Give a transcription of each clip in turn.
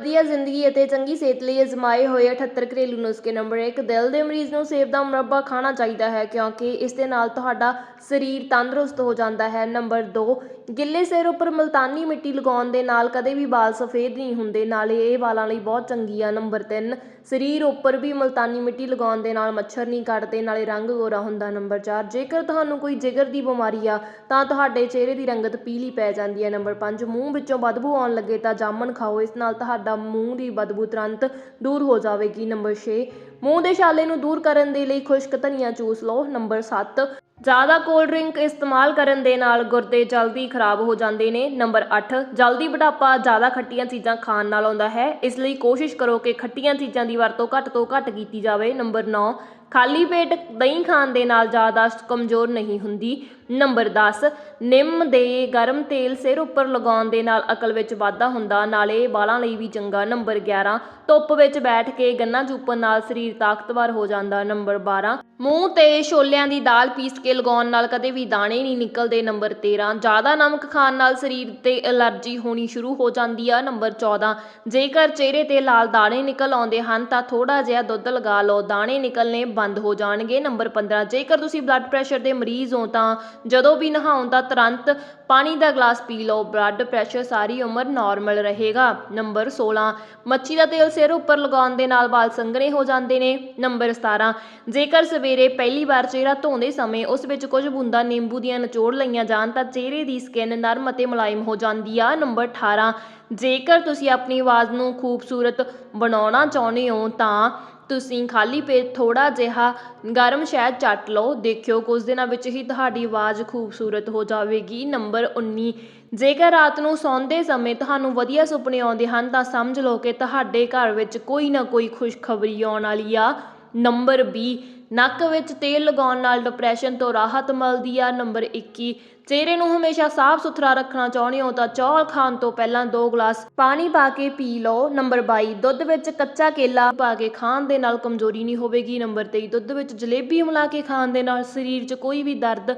ਵਧੀਆ ਜ਼ਿੰਦਗੀ ਅਤੇ ਚੰਗੀ ਸਿਹਤ ਲਈ ਅਜ਼ਮਾਏ ਹੋਏ 78 ਘਰੇਲੂ ਨੁਸਖੇ ਨੰਬਰ 1 ਦਿਲ ਦੇ ਮਰੀਜ਼ ਨੂੰ ਸੇਬ ਦਾ ਮੁਰੱਬਾ ਖਾਣਾ ਚਾਹੀਦਾ ਹੈ ਕਿਉਂਕਿ ਇਸ ਦੇ ਨਾਲ ਤੁਹਾਡਾ ਸਰੀਰ ਤੰਦਰੁਸਤ ਹੋ ਜਾਂਦਾ ਹੈ। ਨੰਬਰ 2 ਗਿੱਲੇ ਸਿਰ ਉੱਪਰ ਮੁਲਤਾਨੀ ਮਿੱਟੀ ਲਗਾਉਣ ਦੇ ਨਾਲ ਕਦੇ ਵੀ ਵਾਲ ਸਫੇਦ ਨਹੀਂ ਹੁੰਦੇ। ਨਾਲੇ ਇਹ ਵਾਲਾਂ ਲਈ ਬਹੁਤ ਚੰਗੀ ਆ। ਨੰਬਰ 3 ਸਰੀਰ ਉੱਪਰ ਵੀ ਮੁਲਤਾਨੀ ਮਿੱਟੀ ਲਗਾਉਣ ਦੇ ਨਾਲ ਮੱਛਰ ਨਹੀਂ ਕੱਟਦੇ, ਨਾਲੇ ਰੰਗ ਗੋਰਾ ਹੁੰਦਾ। ਨੰਬਰ 4 ਜੇਕਰ ਤੁਹਾਨੂੰ ਕੋਈ ਜਿਗਰ ਦੀ ਬਿਮਾਰੀ ਆ, ਤਾਂ ਤੁਹਾਡੇ ਚਿਹਰੇ ਦੀ ਰੰਗਤ ਪੀਲੀ ਪੈ ਜਾਂਦੀ ਹੈ। ਨੰਬਰ 5 ਮੂੰਹ ਵਿੱਚੋਂ ਬਦਬੂ ਆਉਣ ਲੱਗੇ ਤਾਂ ਜਾਮਣ ਖਾਓ। ਇਸ ਨਾਲ ਤੁਹਾਡਾ ਮੂੰਹ ਦੀ ਬਦਬੂ ਤੁਰੰਤ ਦੂਰ ਹੋ ਜਾਵੇਗੀ। ਨੰਬਰ 6 ਮੂੰਹ ਦੇ ਛਾਲੇ ਨੂੰ ਦੂਰ ਕਰਨ ਦੇ ਲਈ ਖੁਸ਼ਕ ਧਨੀਆ ਚੂਸ ਲਓ। ਨੰਬਰ 7 ਜ਼ਿਆਦਾ ਕੋਲਡ ਡਰਿੰਕ ਇਸਤੇਮਾਲ ਕਰਨ ਦੇ ਨਾਲ ਗੁਰਦੇ ਜਲਦੀ ਖਰਾਬ ਹੋ ਜਾਂਦੇ ਨੇ। ਨੰਬਰ 8 ਜਲਦੀ ਬੁਢਾਪਾ ਜ਼ਿਆਦਾ ਖੱਟੀਆਂ ਚੀਜ਼ਾਂ ਖਾਣ ਨਾਲ ਆਉਂਦਾ ਹੈ। ਇਸ ਲਈ ਕੋਸ਼ਿਸ਼ ਕਰੋ ਕਿ ਖੱਟੀਆਂ ਚੀਜ਼ਾਂ ਦੀ ਵਰਤੋਂ ਘੱਟ ਤੋਂ ਘੱਟ ਕੀਤੀ ਜਾਵੇ। ਨੰਬਰ 9 ਖਾਲੀ ਪੇਟ ਦਹੀਂ ਖਾਣ ਦੇ ਨਾਲ ਯਾਦਾਸ਼ਤ ਕਮਜ਼ੋਰ ਨਹੀਂ ਹੁੰਦੀ। ਨੰਬਰ 10 ਨਿੰਮ ਦੇ ਗਰਮ ਤੇਲ ਸਿਰ ਉੱਪਰ ਲਗਾਉਣ ਦੇ ਨਾਲ ਅਕਲ ਵਿੱਚ ਵਾਧਾ ਹੁੰਦਾ, ਨਾਲੇ ਵਾਲਾਂ ਲਈ ਵੀ ਚੰਗਾ। ਨੰਬਰ 11 ਧੁੱਪ ਵਿੱਚ ਬੈਠ ਕੇ ਗੰਨਾ ਚੂਪਣ ਨਾਲ ਸਰੀਰ ਤਾਕਤਵਰ ਹੋ ਜਾਂਦਾ। ਨੰਬਰ 12 ਮੂੰਹ ਤੇ ਛੋਲਿਆਂ ਦੀ ਦਾਲ ਪੀਸ ਕੇ ਲਗਾਉਣ ਨਾਲ ਕਦੇ ਵੀ ਦਾਣੇ ਨਹੀਂ ਨਿਕਲਦੇ। ਨੰਬਰ 13 ਜ਼ਿਆਦਾ ਨਮਕ ਖਾਣ ਨਾਲ ਸਰੀਰ ਤੇ ਅਲਰਜੀ ਹੋਣੀ ਸ਼ੁਰੂ ਹੋ ਜਾਂਦੀ ਆ। ਨੰਬਰ 14 ਜੇਕਰ ਚਿਹਰੇ ਤੇ ਲਾਲ ਦਾਣੇ ਨਿਕਲ ਆਉਂਦੇ ਹਨ, ਤਾਂ ਥੋੜਾ ਜਿਹਾ ਦੁੱਧ ਲਗਾ ਲਓ। ਦਾਣੇ ਨਿਕਲਨੇ ਬੰਦ ਹੋ ਜਾਣਗੇ। ਨੰਬਰ 15 ਜੇਕਰ ਤੁਸੀਂ ਬਲੱਡ ਪ੍ਰੈਸ਼ਰ ਦੇ ਮਰੀਜ਼ ਹੋ, ਤਾਂ ਜਦੋਂ ਵੀ ਨਹਾਉਣ ਤਾਂ ਤੁਰੰਤ ਪਾਣੀ ਦਾ ਗਲਾਸ ਪੀ ਲਓ ਬਲੱਡ ਪ੍ਰੈਸ਼ਰ ਸਾਰੀ ਉਮਰ ਨਾਰਮਲ ਰਹੇਗਾ। ਨੰਬਰ 16 ਮੱਛੀ ਦਾ ਤੇਲ ਸਿਰ ਉੱਪਰ ਲਗਾਉਣ ਦੇ ਨਾਲ ਵਾਲ ਸੰਘਣੇ ਹੋ ਜਾਂਦੇ ਨੇ। ਨੰਬਰ 17 ਜੇਕਰ ਸਵੇਰੇ ਪਹਿਲੀ ਵਾਰ ਚਿਹਰਾ ਧੋਂਦੇ ਸਮੇਂ ਉਸ ਵਿੱਚ ਕੁਝ ਬੂੰਦਾਂ ਨਿੰਬੂ ਦੀਆਂ ਨਿਚੋੜ ਲਈਆਂ ਜਾਣ ਤਾਂ ਚਿਹਰੇ ਦੀ ਸਕਿਨ ਨਰਮ ਅਤੇ ਮੁਲਾਇਮ ਹੋ ਜਾਂਦੀ ਆ। ਨੰਬਰ 18 ਜੇਕਰ ਤੁਸੀਂ ਆਪਣੀ ਆਵਾਜ਼ ਨੂੰ ਖੂਬਸੂਰਤ ਬਣਾਉਣਾ ਚਾਹੁੰਦੇ ਹੋ ਤਾਂ ਤੁਸੀਂ ਖਾਲੀ ਪੇਟ ਥੋੜ੍ਹਾ ਜਿਹਾ ਗਰਮ ਸ਼ਹਿਦ ਚੱਟ ਲਓ। ਦੇਖਿਓ ਕੁਝ ਦਿਨਾਂ ਵਿੱਚ ਹੀ ਤੁਹਾਡੀ ਆਵਾਜ਼ ਖੂਬਸੂਰਤ ਹੋ ਜਾਵੇਗੀ। ਨੰਬਰ 19 ਜੇਕਰ ਰਾਤ ਨੂੰ ਸੌਂਦੇ ਸਮੇਂ ਤੁਹਾਨੂੰ ਵਧੀਆ ਸੁਪਨੇ ਆਉਂਦੇ ਹਨ ਤਾਂ ਸਮਝ ਲਓ ਕਿ ਤੁਹਾਡੇ ਘਰ ਵਿੱਚ ਕੋਈ ਨਾ ਕੋਈ ਖੁਸ਼ਖਬਰੀ ਆਉਣ ਵਾਲੀ ਆ। ਨੰਬਰ 20 ਨੱਕ ਵਿੱਚ ਤੇਲ ਲਗਾਉਣ ਨਾਲ ਡਿਪਰੈਸ਼ਨ ਤੋਂ ਰਾਹਤ ਮਿਲਦੀ ਆ। ਨੰਬਰ 21 ਚਿਹਰੇ ਨੂੰ ਹਮੇਸ਼ਾ ਸਾਫ਼ ਸੁਥਰਾ ਰੱਖਣਾ ਚਾਹੁੰਦੇ ਹੋ ਤਾਂ ਚੌਲ ਖਾਣ ਤੋਂ ਪਹਿਲਾਂ 2 ਗਲਾਸ ਪਾਣੀ ਪਾ ਕੇ ਪੀ ਲਓ। ਨੰਬਰ 22 ਦੁੱਧ ਵਿੱਚ ਕੱਚਾ ਕੇਲਾ ਪਾ ਕੇ ਖਾਣ ਦੇ ਨਾਲ ਕਮਜ਼ੋਰੀ ਨਹੀਂ ਹੋਵੇਗੀ। ਨੰਬਰ 23 ਦੁੱਧ ਵਿੱਚ ਜਲੇਬੀ ਮਿਲਾ ਕੇ ਖਾਣ ਦੇ ਨਾਲ ਸਰੀਰ 'ਚ ਕੋਈ ਵੀ ਦਰਦ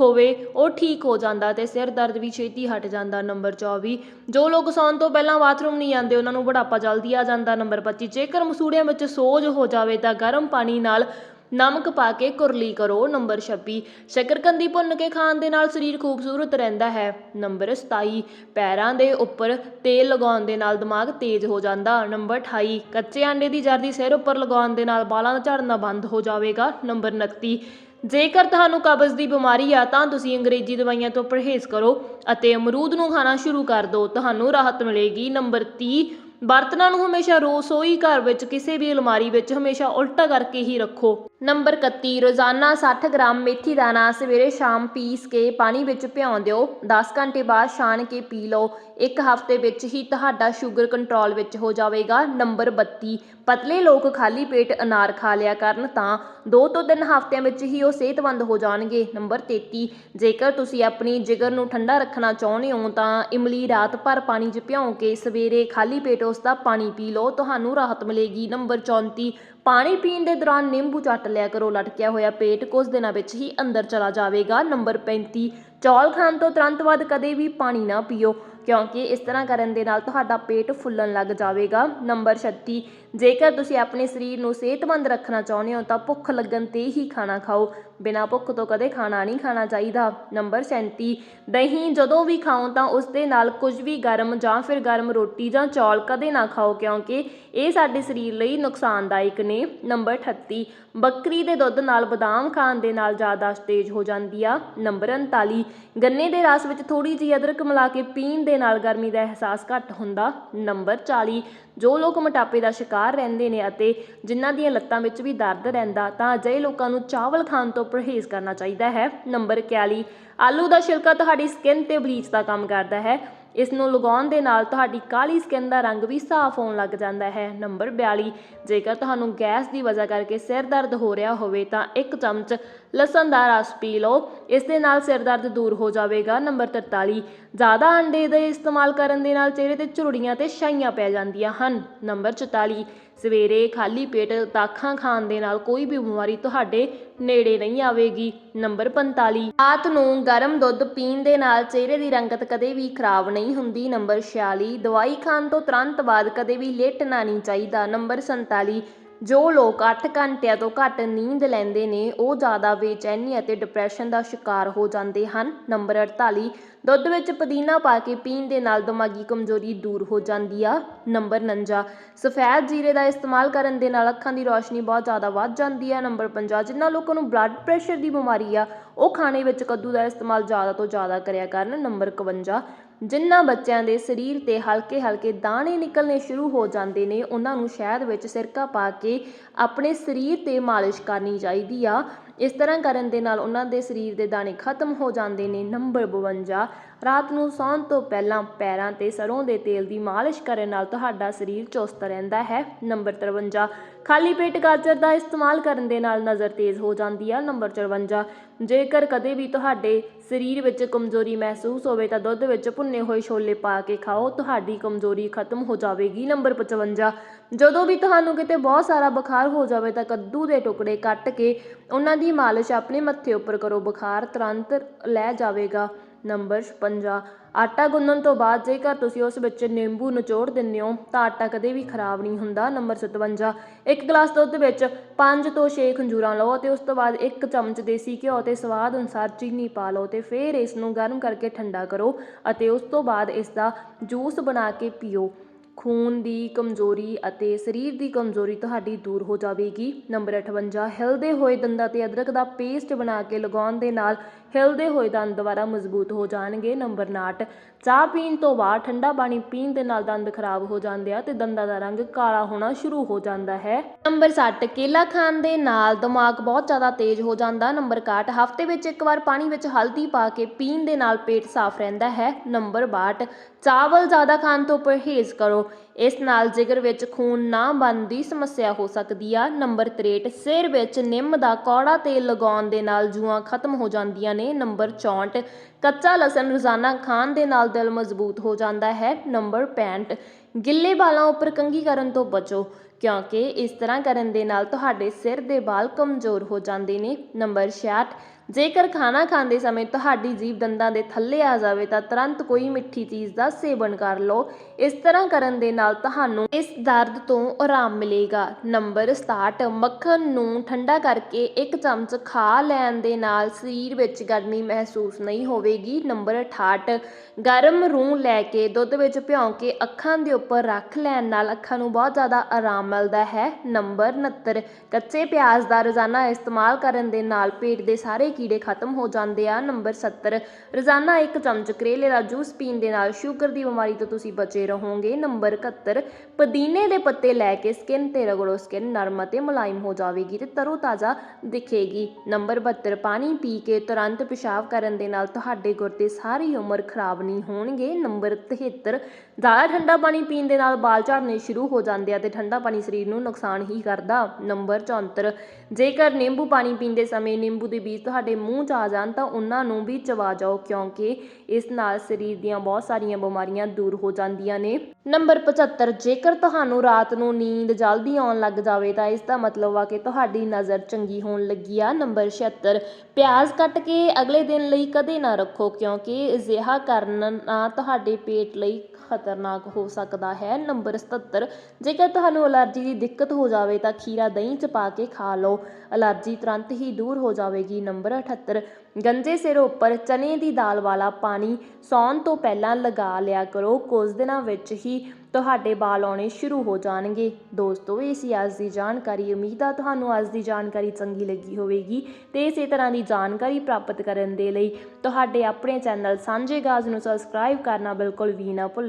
ਹੋਵੇ, ਉਹ ਠੀਕ ਹੋ ਜਾਂਦਾ ਤੇ ਸਿਰ ਦਰਦ ਵੀ ਛੇਤੀ ਹਟ ਜਾਂਦਾ, ਨੰਬਰ 24 ਜੋ ਲੋਕ ਸੌਣ ਤੋਂ ਪਹਿਲਾਂ ਬਾਥਰੂਮ ਨਹੀਂ ਜਾਂਦੇ ਉਹਨਾਂ ਨੂੰ ਬੁਢਾਪਾ ਜਲਦੀ ਆ ਜਾਂਦਾ, ਨੰਬਰ 25 ਜੇਕਰ ਮਸੂੜਿਆਂ ਵਿੱਚ ਸੋਜ ਹੋ ਜਾਵੇ ਤਾਂ ਗਰਮ ਪਾਣੀ ਨਾਲ ਨਮਕ ਪਾ ਕੇ ਕੁਰਲੀ ਕਰੋ, ਨੰਬਰ 26 ਸ਼ੱਕਰਕੰਦੀ ਭੁੰਨ ਕੇ ਖਾਣ ਦੇ ਨਾਲ ਸਰੀਰ ਖੂਬਸੂਰਤ ਰਹਿੰਦਾ ਹੈ, ਨੰਬਰ 27 ਪੈਰਾਂ ਦੇ ਉੱਪਰ ਤੇਲ ਲਗਾਉਣ ਦੇ ਨਾਲ ਦਿਮਾਗ ਤੇਜ਼ ਹੋ ਜਾਂਦਾ, ਨੰਬਰ 28 ਕੱਚੇ ਆਂਡੇ ਦੀ ਜਰਦੀ ਸਿਰ ਉੱਪਰ ਲਗਾਉਣ ਦੇ ਨਾਲ ਬਾਲਾਂ ਦਾ ਝੜਨਾ ਬੰਦ ਹੋ ਜਾਵੇਗਾ, ਨੰਬਰ 29 ਜੇਕਰ ਤੁਹਾਨੂੰ ਕਬਜ਼ ਦੀ ਬਿਮਾਰੀ ਆ, ਤਾਂ ਤੁਸੀਂ ਅੰਗਰੇਜ਼ੀ ਦਵਾਈਆਂ ਤੋਂ ਪਰਹੇਜ਼ ਕਰੋ ਅਤੇ ਅਮਰੂਦ ਨੂੰ ਖਾਣਾ ਸ਼ੁਰੂ ਕਰ ਦਿਓ। ਤੁਹਾਨੂੰ ਰਾਹਤ ਮਿਲੇਗੀ। ਨੰਬਰ 30 ਬਰਤਨਾਂ ਨੂੰ ਹਮੇਸ਼ਾ ਰਸੋਈ ਘਰ ਵਿੱਚ ਕਿਸੇ ਵੀ ਅਲਮਾਰੀ ਵਿੱਚ ਹਮੇਸ਼ਾ ਉਲਟਾ ਕਰਕੇ ਹੀ ਰੱਖੋ। ਨੰਬਰ 31 ਰੋਜ਼ਾਨਾ 60 ਗ੍ਰਾਮ ਮੇਥੀ ਦਾਣਾ ਸਵੇਰੇ ਸ਼ਾਮ ਪੀਸ ਕੇ ਪਾਣੀ ਵਿੱਚ ਭਿਉਂ ਦਿਓ। 10 ਘੰਟੇ ਬਾਅਦ ਛਾਣ ਕੇ ਪੀ ਲਓ। ਇੱਕ ਹਫ਼ਤੇ ਵਿੱਚ ਹੀ ਤੁਹਾਡਾ ਸ਼ੂਗਰ ਕੰਟਰੋਲ ਵਿੱਚ ਹੋ ਜਾਵੇਗਾ। ਨੰਬਰ 32 ਪਤਲੇ ਲੋਕ ਖਾਲੀ ਪੇਟ ਅਨਾਰ ਖਾ ਲਿਆ ਕਰਨ ਤਾਂ 2 ਤੋਂ 3 ਹਫ਼ਤਿਆਂ ਵਿੱਚ ਹੀ ਉਹ ਸਿਹਤਮੰਦ ਹੋ ਜਾਣਗੇ। ਨੰਬਰ 33 ਜੇਕਰ ਤੁਸੀਂ ਆਪਣੀ ਜਿਗਰ ਨੂੰ ਠੰਡਾ ਰੱਖਣਾ ਚਾਹੁੰਦੇ ਹੋ ਤਾਂ ਇਮਲੀ ਰਾਤ ਭਰ ਪਾਣੀ 'ਚ ਭਿਉਂ ਕੇ ਸਵੇਰੇ ਖਾਲੀ ਪੇਟ ਉਸ ਦਾ ਪਾਣੀ ਪੀ ਲਓ। ਤੁਹਾਨੂੰ ਰਾਹਤ ਮਿਲੇਗੀ। ਨੰਬਰ 34 ਪਾਣੀ ਪੀਣ ਦੇ ਦੌਰਾਨ ਨਿੰਬੂ ਚਾਟ ਲਿਆ ਕਰੋ, ਲਟਕਿਆ ਹੋਇਆ ਪੇਟ ਕੁਝ ਦਿਨਾਂ ਵਿੱਚ ਹੀ ਅੰਦਰ ਚਲਾ ਜਾਵੇਗਾ। ਨੰਬਰ 35 ਚੌਲ ਖਾਣ ਤੋਂ ਤੁਰੰਤ ਬਾਅਦ ਕਦੇ ਵੀ ਪਾਣੀ ਨਾ ਪੀਓ, ਕਿਉਂਕਿ ਇਸ ਤਰ੍ਹਾਂ ਕਰਨ ਦੇ ਨਾਲ ਤੁਹਾਡਾ ਪੇਟ ਫੁੱਲਣ ਲੱਗ ਜਾਵੇਗਾ। ਨੰਬਰ 36 ਜੇਕਰ ਤੁਸੀਂ ਆਪਣੇ ਸਰੀਰ ਨੂੰ ਸਿਹਤਮੰਦ ਰੱਖਣਾ ਚਾਹੁੰਦੇ ਹੋ ਤਾਂ ਭੁੱਖ ਲੱਗਣ ਤੇ ਹੀ ਖਾਣਾ ਖਾਓ। ਬਿਨਾਂ ਭੁੱਖ ਤੋਂ ਕਦੇ ਖਾਣਾ ਨਹੀਂ ਖਾਣਾ ਚਾਹੀਦਾ। ਨੰਬਰ 37 ਦਹੀਂ ਜਦੋਂ ਵੀ ਖਾਓ ਤਾਂ ਉਸ ਦੇ ਨਾਲ ਕੁਝ ਵੀ ਗਰਮ ਜਾਂ ਫਿਰ ਗਰਮ ਰੋਟੀ ਜਾਂ ਚੌਲ ਕਦੇ ਨਾ ਖਾਓ ਕਿਉਂਕਿ ਇਹ ਸਾਡੇ ਸਰੀਰ ਲਈ ਨੁਕਸਾਨਦਾਇਕ ਨੇ। ਨੰਬਰ 38 ਬੱਕਰੀ ਦੇ ਦੁੱਧ ਨਾਲ ਬਦਾਮ ਖਾਣ ਦੇ ਨਾਲ ਯਾਦਾਸ਼ਤ ਤੇਜ਼ ਹੋ ਜਾਂਦੀ ਆ। ਨੰਬਰ 39 ਗੰਨੇ ਦੇ ਰਸ ਵਿੱਚ ਥੋੜੀ ਜਿਹੀ ਅਦਰਕ ਮਿਲਾ ਕੇ ਪੀਣ ਦੇ ਨਾਲ ਗਰਮੀ ਦਾ ਅਹਿਸਾਸ ਘੱਟ ਹੁੰਦਾ। ਨੰਬਰ 40 ਜੋ ਲੋਕ ਮੋਟਾਪੇ ਦਾ ਸ਼ਿਕਾਰ ਰਹਿੰਦੇ ਨੇ ਅਤੇ ਜਿਨ੍ਹਾਂ ਦੀਆਂ ਲੱਤਾਂ ਵਿੱਚ ਵੀ ਦਰਦ ਰਹਿੰਦਾ, ਤਾਂ ਅਜਿਹੇ ਲੋਕਾਂ ਨੂੰ ਚਾਵਲ ਖਾਣ ਤੋਂ ਪਰਹੇਜ਼ ਕਰਨਾ ਚਾਹੀਦਾ ਹੈ। ਨੰਬਰ 41 ਆਲੂ ਦਾ ਛਿਲਕਾ ਤੁਹਾਡੀ ਸਕਿਨ ਤੇ ਬਲੀਚ ਦਾ ਕੰਮ ਕਰਦਾ ਹੈ। ਇਸ ਨੂੰ ਲਗਾਉਣ ਦੇ ਨਾਲ ਤੁਹਾਡੀ ਕਾਲੀ ਸਕਿਨ ਦਾ ਰੰਗ ਵੀ ਸਾਫ਼ ਹੋਣ ਲੱਗ ਜਾਂਦਾ ਹੈ। ਨੰਬਰ 42 ਜੇਕਰ ਤੁਹਾਨੂੰ ਗੈਸ ਦੀ ਵਜ੍ਹਾ ਕਰਕੇ ਸਿਰ ਦਰਦ ਹੋ ਰਿਹਾ ਹੋਵੇ, ਤਾਂ ਇੱਕ ਚਮਚ ਲਸਣ ਦਾ ਰਸ ਪੀ ਲਓ। ਇਸ ਦੇ ਨਾਲ ਸਿਰ ਦਰਦ ਦੂਰ ਹੋ ਜਾਵੇਗਾ। ਨੰਬਰ 43 ਜ਼ਿਆਦਾ ਅੰਡੇ ਦੇ ਇਸਤੇਮਾਲ ਕਰਨ ਦੇ ਨਾਲ ਚਿਹਰੇ ਤੇ ਝੁਰੜੀਆਂ ਤੇ ਛਾਈਆਂ ਪੈ ਜਾਂਦੀਆਂ ਹਨ। ਨੰਬਰ 44 ਸਵੇਰੇ ਖਾਲੀ ਪੇਟ ਦਾਖਾਂ ਖਾਣ ਦੇ ਨਾਲ ਕੋਈ ਵੀ ਬਿਮਾਰੀ ਤੁਹਾਡੇ ਨੇੜੇ ਨਹੀਂ ਆਵੇਗੀ। ਨੰਬਰ 45 ਰਾਤ ਨੂੰ ਗਰਮ ਦੁੱਧ ਪੀਣ ਦੇ ਨਾਲ ਚਿਹਰੇ ਦੀ ਰੰਗਤ ਕਦੇ ਵੀ ਖਰਾਬ ਨਹੀਂ ਹੁੰਦੀ। ਨੰਬਰ 46 ਦਵਾਈ ਖਾਣ ਤੋਂ ਤੁਰੰਤ ਬਾਅਦ ਕਦੇ ਵੀ ਲੇਟਣਾ ਨਹੀਂ ਚਾਹੀਦਾ। ਨੰਬਰ 47 ਜੋ ਲੋਕ 8 ਘੰਟਿਆਂ ਤੋਂ ਘੱਟ ਨੀਂਦ ਲੈਂਦੇ ਨੇ, ਉਹ ਜ਼ਿਆਦਾ ਬੇਚੈਨੀ ਅਤੇ ਡਿਪਰੈਸ਼ਨ ਦਾ ਸ਼ਿਕਾਰ ਹੋ ਜਾਂਦੇ ਹਨ। ਨੰਬਰ 48 ਦੁੱਧ ਵਿੱਚ ਪੁਦੀਨਾ ਪਾ ਕੇ ਪੀਣ ਦੇ ਨਾਲ ਦਿਮਾਗੀ ਕਮਜ਼ੋਰੀ ਦੂਰ ਹੋ ਜਾਂਦੀ ਆ। ਨੰਬਰ 49 ਸਫੈਦ ਜੀਰੇ ਦਾ ਇਸਤੇਮਾਲ ਕਰਨ ਦੇ ਨਾਲ ਅੱਖਾਂ ਦੀ ਰੋਸ਼ਨੀ ਬਹੁਤ ਜ਼ਿਆਦਾ ਵੱਧ ਜਾਂਦੀ ਹੈ ਨੰਬਰ 50 ਜਿਨ੍ਹਾਂ ਲੋਕਾਂ ਨੂੰ ਬਲੱਡ ਪ੍ਰੈਸ਼ਰ ਦੀ ਬਿਮਾਰੀ ਆ, ਉਹ ਖਾਣੇ ਵਿੱਚ ਕੱਦੂ ਦਾ ਇਸਤੇਮਾਲ ਜ਼ਿਆਦਾ ਤੋਂ ਜ਼ਿਆਦਾ ਕਰਿਆ ਕਰਨ। ਨੰਬਰ 51 ਜਿਨ੍ਹਾਂ ਬੱਚਿਆਂ ਦੇ ਸਰੀਰ ਤੇ ਹਲਕੇ ਹਲਕੇ ਦਾਣੇ ਨਿਕਲਣੇ ਸ਼ੁਰੂ ਹੋ ਜਾਂਦੇ ਨੇ, ਉਹਨਾਂ ਨੂੰ ਸ਼ਹਿਦ ਵਿੱਚ ਸਿਰਕਾ ਪਾ ਕੇ ਆਪਣੇ ਸਰੀਰ ਤੇ ਮਾਲਿਸ਼ ਕਰਨੀ ਚਾਹੀਦੀ ਆ। ਇਸ ਤਰ੍ਹਾਂ ਕਰਨ ਦੇ ਨਾਲ ਉਹਨਾਂ ਦੇ ਸਰੀਰ ਦੇ ਦਾਣੇ ਖਤਮ ਹੋ ਜਾਂਦੇ ਨੇ। ਨੰਬਰ 52 ਰਾਤ ਨੂੰ ਸੌਣ ਤੋਂ ਪਹਿਲਾਂ ਪੈਰਾਂ ਤੇ ਸਰ੍ਹੋਂ ਦੇ ਤੇਲ ਦੀ ਮਾਲਿਸ਼ ਕਰਨ ਨਾਲ ਤੁਹਾਡਾ ਸਰੀਰ ਚੁਸਤ ਰਹਿੰਦਾ ਹੈ। ਨੰਬਰ 53 ਖਾਲੀ ਪੇਟ ਗਾਜਰ ਦਾ ਇਸਤੇਮਾਲ ਕਰਨ ਦੇ ਨਾਲ ਨਜ਼ਰ ਤੇਜ਼ ਹੋ ਜਾਂਦੀ ਆ। ਨੰਬਰ 54 ਜੇਕਰ ਕਦੇ ਵੀ ਤੁਹਾਡੇ ਸਰੀਰ ਵਿੱਚ ਕਮਜ਼ੋਰੀ ਮਹਿਸੂਸ ਹੋਵੇ ਤਾਂ ਦੁੱਧ ਵਿੱਚ ਭੁੰਨੇ ਹੋਏ ਛੋਲੇ ਪਾ ਕੇ ਖਾਓ, ਤੁਹਾਡੀ ਕਮਜ਼ੋਰੀ ਖਤਮ ਹੋ ਜਾਵੇਗੀ। ਨੰਬਰ 55 ਜਦੋਂ ਵੀ ਤੁਹਾਨੂੰ ਕਿਤੇ ਬਹੁਤ ਸਾਰਾ ਬੁਖਾਰ ਹੋ ਜਾਵੇ ਤਾਂ ਕੱਦੂ ਦੇ ਟੁਕੜੇ ਕੱਟ ਕੇ ਉਹਨਾਂ ਦੀ ਮਾਲਿਸ਼ ਆਪਣੇ ਮੱਥੇ ਉੱਪਰ ਕਰੋ। ਬੁਖਾਰ ਤੁਰੰਤ ਲੈ ਜਾਵੇਗਾ। ਨੰਬਰ 56 ਆਟਾ ਗੁੰਨਣ ਤੋਂ ਬਾਅਦ ਜੇਕਰ ਤੁਸੀਂ ਉਸ ਵਿੱਚ ਨਿੰਬੂ ਨਿਚੋੜ ਦਿੰਦੇ ਹੋ, ਤਾਂ ਆਟਾ ਕਦੇ ਵੀ ਖਰਾਬ ਨਹੀਂ ਹੁੰਦਾ। ਨੰਬਰ 57 ਇੱਕ ਗਲਾਸ ਦੁੱਧ ਵਿੱਚ 5 ਤੋਂ 6 ਖੰਜੂਰਾਂ ਲਓ ਅਤੇ ਉਸ ਤੋਂ ਬਾਅਦ ਇੱਕ ਚਮਚ ਦੇਸੀ ਘਿਓ ਤੇ ਸਵਾਦ ਅਨੁਸਾਰ ਚੀਨੀ ਪਾ ਲਓ ਤੇ ਫਿਰ ਇਸ ਨੂੰ ਗਰਮ ਕਰਕੇ ਠੰਡਾ ਕਰੋ ਅਤੇ ਉਸ ਤੋਂ ਬਾਅਦ ਇਸ ਦਾ ਜੂਸ ਬਣਾ ਕੇ ਪੀਓ। ਖੂਨ ਦੀ ਕਮਜ਼ੋਰੀ ਅਤੇ ਸਰੀਰ ਦੀ ਕਮਜ਼ੋਰੀ ਤੁਹਾਡੀ ਦੂਰ ਹੋ ਜਾਵੇਗੀ। ਨੰਬਰ 58 ਹਿਲਦੇ ਹੋਏ ਦੰਦਾਂ ਤੇ ਅਦਰਕ ਦਾ ਪੇਸਟ ਬਣਾ ਕੇ ਲਗਾਉਣ ਦੇ ਨਾਲ ਹਿਲਦੇ ਹੋਏ ਦੰਦ ਦੁਬਾਰਾ ਮਜ਼ਬੂਤ ਹੋ ਜਾਣਗੇ। ਨੰਬਰ 59 ਚਾਹ ਪੀਣ ਤੋਂ ਬਾਅਦ ਠੰਡਾ ਪਾਣੀ ਪੀਣ ਦੇ ਨਾਲ ਦੰਦ ਖਰਾਬ ਹੋ ਜਾਂਦੇ ਆ ਤੇ ਦੰਦਾਂ ਦਾ ਰੰਗ ਕਾਲਾ ਹੋਣਾ ਸ਼ੁਰੂ ਹੋ ਜਾਂਦਾ ਹੈ। ਨੰਬਰ 60 ਕੇਲਾ ਖਾਣ ਦੇ ਨਾਲ ਦਿਮਾਗ ਬਹੁਤ ਜ਼ਿਆਦਾ ਤੇਜ਼ ਹੋ ਜਾਂਦਾ। ਨੰਬਰ 61 ਹਫ਼ਤੇ ਵਿੱਚ ਇੱਕ ਵਾਰ ਪਾਣੀ ਵਿੱਚ ਹਲਦੀ ਪਾ ਕੇ ਪੀਣ ਦੇ ਨਾਲ ਪੇਟ ਸਾਫ਼ ਰਹਿੰਦਾ ਹੈ। ਨੰਬਰ 62 ਚਾਵਲ ਜ਼ਿਆਦਾ ਖਾਣ ਤੋਂ ਪਰਹੇਜ਼ ਕਰੋ। ਇਸ ਨਾਲ ਜਿਗਰ ਵਿੱਚ ਖੂਨ ਨਾ ਬਣਨ ਦੀ ਸਮੱਸਿਆ ਹੋ ਸਕਦੀ ਆ। ਨੰਬਰ 63 ਸਿਰ ਵਿੱਚ ਨਿੰਮ ਦਾ ਕੌੜਾ ਤੇਲ ਲਗਾਉਣ ਦੇ ਨਾਲ ਜੂਆਂ ਖਤਮ ਹੋ ਜਾਂਦੀਆਂ ਨੇ। ਨੰਬਰ 64 ਕੱਚਾ ਲਸਣ ਰੋਜ਼ਾਨਾ ਖਾਣ ਦੇ ਨਾਲ ਦਿਲ ਮਜ਼ਬੂਤ ਹੋ ਜਾਂਦਾ ਹੈ। ਨੰਬਰ 65 ਗਿੱਲੇ ਵਾਲਾਂ ਉੱਪਰ ਕੰਘੀ ਕਰਨ ਤੋਂ ਬਚੋ, ਕਿਉਂਕਿ ਇਸ ਤਰ੍ਹਾਂ ਕਰਨ ਦੇ ਨਾਲ ਤੁਹਾਡੇ ਸਿਰ ਦੇ ਵਾਲ ਕਮਜ਼ੋਰ ਹੋ ਜਾਂਦੇ ਨੇ। ਨੰਬਰ 66 ਜੇਕਰ ਖਾਣਾ ਖਾਂਦੇ ਸਮੇਂ ਤੁਹਾਡੀ ਜੀਭ ਦੰਦਾਂ ਦੇ ਥੱਲੇ ਆ ਜਾਵੇ ਤਾਂ ਤੁਰੰਤ ਕੋਈ ਮਿੱਠੀ ਚੀਜ਼ ਦਾ ਸੇਵਨ ਕਰ ਲਓ। ਇਸ ਤਰ੍ਹਾਂ ਕਰਨ ਦੇ ਨਾਲ ਤੁਹਾਨੂੰ ਇਸ ਦਰਦ ਤੋਂ ਆਰਾਮ ਮਿਲੇਗਾ। ਨੰਬਰ 67 ਮੱਖਣ ਨੂੰ ਠੰਡਾ ਕਰਕੇ ਇੱਕ ਚਮਚ ਖਾ ਲੈਣ ਦੇ ਨਾਲ ਸਰੀਰ ਵਿੱਚ ਗਰਮੀ ਮਹਿਸੂਸ ਨਹੀਂ ਹੋਵੇਗੀ। ਨੰਬਰ 68 ਗਰਮ ਰੂੰ ਲੈ ਕੇ ਦੁੱਧ ਵਿੱਚ ਭਿਉਂ ਕੇ ਅੱਖਾਂ ਦੇ ਉੱਪਰ ਰੱਖ ਲੈਣ ਨਾਲ ਅੱਖਾਂ ਨੂੰ ਬਹੁਤ ਜ਼ਿਆਦਾ ਆਰਾਮ ਮਿਲਦਾ ਹੈ। ਨੰਬਰ 69 ਕੱਚੇ ਪਿਆਜ਼ ਦਾ ਰੋਜ਼ਾਨਾ ਇਸਤੇਮਾਲ ਕਰਨ ਦੇ ਨਾਲ ਪੇਟ ਦੇ ਸਾਰੇ ਕੀੜੇ ਖਤਮ ਹੋ ਜਾਂਦੇ ਆ, ਨੰਬਰ 70 ਰੋਜ਼ਾਨਾ ਇੱਕ ਚਮਚ ਕਰੇਲੇ ਦਾ ਜੂਸ ਪੀਣ ਦੇ ਨਾਲ ਸ਼ੂਗਰ ਦੀ ਬਿਮਾਰੀ ਤੋਂ ਤੁਸੀਂ ਬਚੇ ਰਹੋਗੇ। ਨੰਬਰ 71 ਪੁਦੀਨੇ ਦੇ ਪੱਤੇ ਲੈ ਕੇ ਸਕਿਨ ਤੇ ਰਗੜੋ, ਸਕਿਨ ਨਰਮ ਅਤੇ ਮੁਲਾਇਮ ਹੋ ਜਾਵੇਗੀ ਤੇ ਤਰੋ ਤਾਜ਼ਾ ਦਿਖੇਗੀ। ਨੰਬਰ 72 ਪਾਣੀ ਪੀ ਕੇ ਤੁਰੰਤ ਪਿਸ਼ਾਬ ਕਰਨ ਦੇ ਨਾਲ ਤੁਹਾਡੇ ਗੁਰਦੇ ਸਾਰੀ ਉਮਰ ਖਰਾਬ ਨਹੀਂ ਹੋਣਗੇ। ਨੰਬਰ 73 ਜ਼ਿਆਦਾ ਠੰਡਾ ਪਾਣੀ ਪੀਣ ਦੇ ਨਾਲ ਵਾਲ ਝੜਨੇ ਸ਼ੁਰੂ ਹੋ ਜਾਂਦੇ ਆ ਅਤੇ ਠੰਡਾ ਪਾਣੀ ਸਰੀਰ ਨੂੰ ਨੁਕਸਾਨ ਹੀ ਕਰਦਾ। ਨੰਬਰ 74 ਜੇਕਰ ਨਿੰਬੂ ਪਾਣੀ ਪੀਂਦੇ ਸਮੇਂ ਨਿੰਬੂ ਦੇ ਬੀਜ ਤੁਹਾਡੇ ਮੂੰਹ 'ਚ ਆ ਜਾਣ ਤਾਂ ਉਹਨਾਂ ਨੂੰ ਵੀ ਚਵਾ ਜਾਓ, ਕਿਉਂਕਿ ਇਸ ਨਾਲ ਸਰੀਰ ਦੀਆਂ ਬਹੁਤ ਸਾਰੀਆਂ ਬਿਮਾਰੀਆਂ ਦੂਰ ਹੋ ਜਾਂਦੀਆਂ ਨੇ। ਨੰਬਰ 75 ਜੇਕਰ ਤੁਹਾਨੂੰ ਰਾਤ ਨੂੰ ਨੀਂਦ ਜਲਦੀ ਆਉਣ ਲੱਗ ਜਾਵੇ ਤਾਂ ਇਸ ਦਾ ਮਤਲਬ ਆ ਕਿ ਤੁਹਾਡੀ ਨਜ਼ਰ ਚੰਗੀ ਹੋਣ ਲੱਗੀ ਆ। ਨੰਬਰ 76 ਪਿਆਜ਼ ਕੱਟ ਕੇ ਅਗਲੇ ਦਿਨ ਲਈ ਕਦੇ ਨਾ ਰੱਖੋ, ਕਿਉਂਕਿ ਅਜਿਹਾ ਕਰਨ ਨਾਲ ਤੁਹਾਡੇ ਪੇਟ ਲਈ ਖਤਰਨਾਕ ਹੋ ਸਕਦਾ ਹੈ। ਨੰਬਰ 77 ਜੇਕਰ ਤੁਹਾਨੂੰ ਅਲਰਜੀ ਦੀ ਦਿੱਕਤ ਹੋ ਜਾਵੇ ਤਾਂ ਖੀਰਾ ਦਹੀਂ ਚ ਪਾ ਕੇ ਖਾ ਲਓ। ਅਲਰਜੀ ਤੁਰੰਤ ਹੀ ਦੂਰ ਹੋ ਜਾਵੇਗੀ। ਨੰਬਰ 78 ਗੰਜੇ ਸਿਰ ਉੱਪਰ ਚਨੇ ਦੀ ਦਾਲ ਵਾਲਾ ਪਾਣੀ ਸੌਣ ਤੋਂ ਪਹਿਲਾਂ ਲਗਾ ਲਿਆ ਕਰੋ। ਕੁਝ ਦਿਨਾਂ ਵਿੱਚ ਹੀ ਤੁਹਾਡੇ ਵਾਲ ਆਉਣੇ ਸ਼ੁਰੂ ਹੋ ਜਾਣਗੇ। ਦੋਸਤੋ ਇਹ ਸੀ ਅੱਜ ਦੀ ਜਾਣਕਾਰੀ, ਉਮੀਦ ਆ ਤੁਹਾਨੂੰ ਅੱਜ ਦੀ ਜਾਣਕਾਰੀ ਚੰਗੀ ਲੱਗੀ ਹੋਵੇਗੀ ਤੇ ਇਸੇ ਤਰ੍ਹਾਂ ਦੀ ਜਾਣਕਾਰੀ ਪ੍ਰਾਪਤ ਕਰਨ ਦੇ ਲਈ ਤੁਹਾਡੇ ਆਪਣੇ ਚੈਨਲ ਸਾਂਝੇ ਗਾਜ਼ ਨੂੰ ਸਬਸਕ੍ਰਾਈਬ ਕਰਨਾ ਬਿਲਕੁਲ ਵੀ ਨਾ ਭੁੱਲ